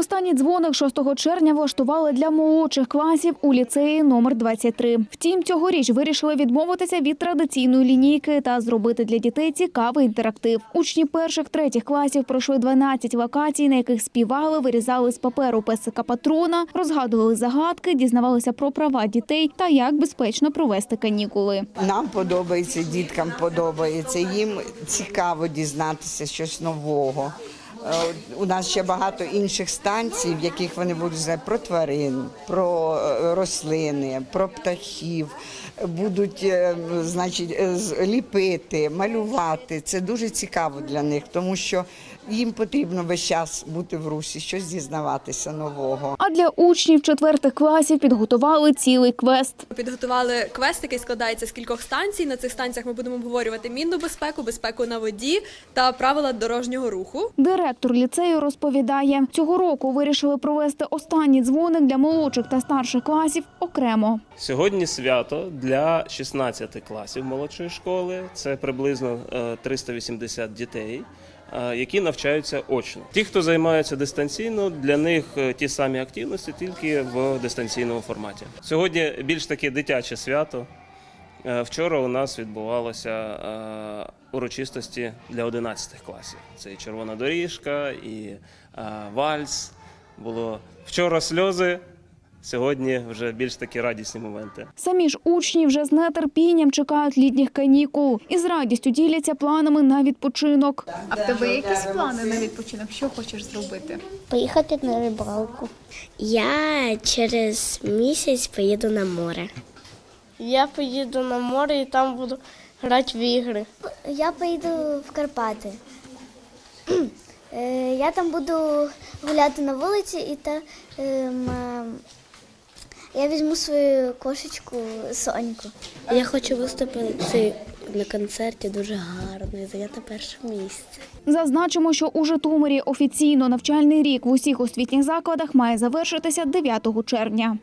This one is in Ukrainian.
Останній дзвоник 6 червня влаштували для молодших класів у ліцеї номер 23. Втім, цьогоріч вирішили відмовитися від традиційної лінійки та зробити для дітей цікавий інтерактив. Учні перших третіх класів пройшли 12 локацій, на яких співали, вирізали з паперу песика патрона, розгадували загадки, дізнавалися про права дітей та як безпечно провести канікули. Нам подобається, діткам подобається. Їм цікаво дізнатися щось нового. У нас ще багато інших станцій, в яких вони будуть знати про тварин, про е, рослини, про птахів. Будуть, е, значить, е, ліпити, малювати. Це дуже цікаво для них, тому що їм потрібно весь час бути в русі, щось дізнаватися нового. А для учнів четвертих класів підготували цілий квест. Підготували квест, який складається з кількох станцій. На цих станціях ми будемо обговорювати мінну безпеку, безпеку на воді та правила дорожнього руху. Директор ліцею розповідає, цього року вирішили провести останній дзвоник для молодших та старших класів окремо. Сьогодні свято для 16 класів молодшої школи. Це приблизно е, 380 дітей, е, які навчаються очно. Ті, хто займаються дистанційно, для них е, ті самі активності, тільки в дистанційному форматі. Сьогодні більш таке дитяче свято. Е, Вчора у нас відбувалося е, урочистості для 11 класів. Це і червона доріжка, і вальс. Було вчора сльози. Сьогодні вже більш такі радісні моменти. Самі ж учні вже з нетерпінням чекають літніх канікул і з радістю діляться планами на відпочинок. А в тебе якісь плани на відпочинок? Що хочеш зробити? Поїхати на рибалку. Я через місяць поїду на море. Я поїду на море і там буду грати в ігри. Я поїду в Карпати. Е, Я там буду гуляти на вулиці і та ем, е, я візьму свою кошечку Соньку. Я хочу виступити на концерті дуже гарно і зайняти перше місце. Зазначимо, що у Житомирі офіційно навчальний рік в усіх освітніх закладах має завершитися 9 червня.